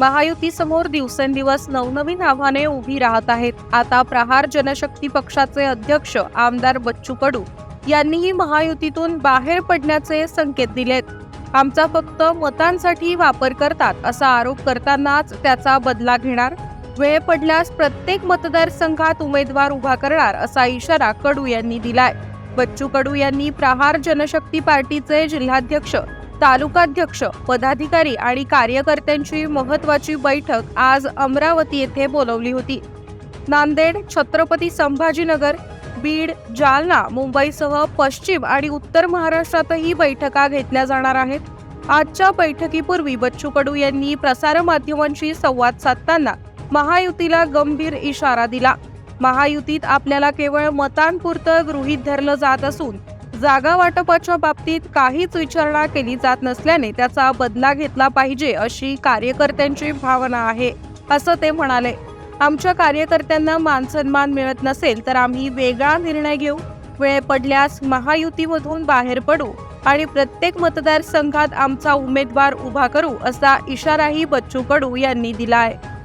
महायुतीसमोर दिवसेंदिवस नवनवीन आव्हाने उभी राहत आहेत. आता प्रहार जनशक्ती पक्षाचे अध्यक्ष आमदार बच्चू कडू यांनीही महायुतीतून बाहेर पडण्याचे संकेत दिलेत. आमचा फक्त मतांसाठी वापर करतात असा आरोप करतानाच त्याचा बदला घेणार. वेळ पडल्यास प्रत्येक मतदारसंघात उमेदवार उभा करणार असा इशारा कडू यांनी दिलाय. बच्चू कडू यांनी प्रहार जनशक्ती पार्टीचे जिल्हाध्यक्ष तालुकाध्यक्ष पदाधिकारी आणि कार्यकर्त्यांची महत्वाची बैठक आज अमरावती येथे बोलवली होती. नांदेड छत्रपती संभाजीनगर बीड जालना मुंबईसह पश्चिम आणि उत्तर महाराष्ट्रातही बैठका घेतल्या जाणार आहेत. आजच्या बैठकीपूर्वी बच्चू कडू यांनी प्रसारमाध्यमांशी संवाद साधताना महायुतीला गंभीर इशारा दिला. महायुतीत आपल्याला केवळ मतांपुरतं गृहीत धरलं जात असून जागा वाटपाच्या बाबतीत काहीच विचारणा केली जात नसल्याने त्याचा बदला घेतला पाहिजे अशी कार्यकर्त्यांची भावना आहे असं ते म्हणाले. आमच्या कार्यकर्त्यांना मानसन्मान मिळत नसेल तर आम्ही वेगळा निर्णय घेऊ. वेळ पडल्यास महायुतीमधून बाहेर पडू आणि प्रत्येक मतदारसंघात आमचा उमेदवार उभा करू असा इशाराही बच्चू कडू यांनी दिला आहे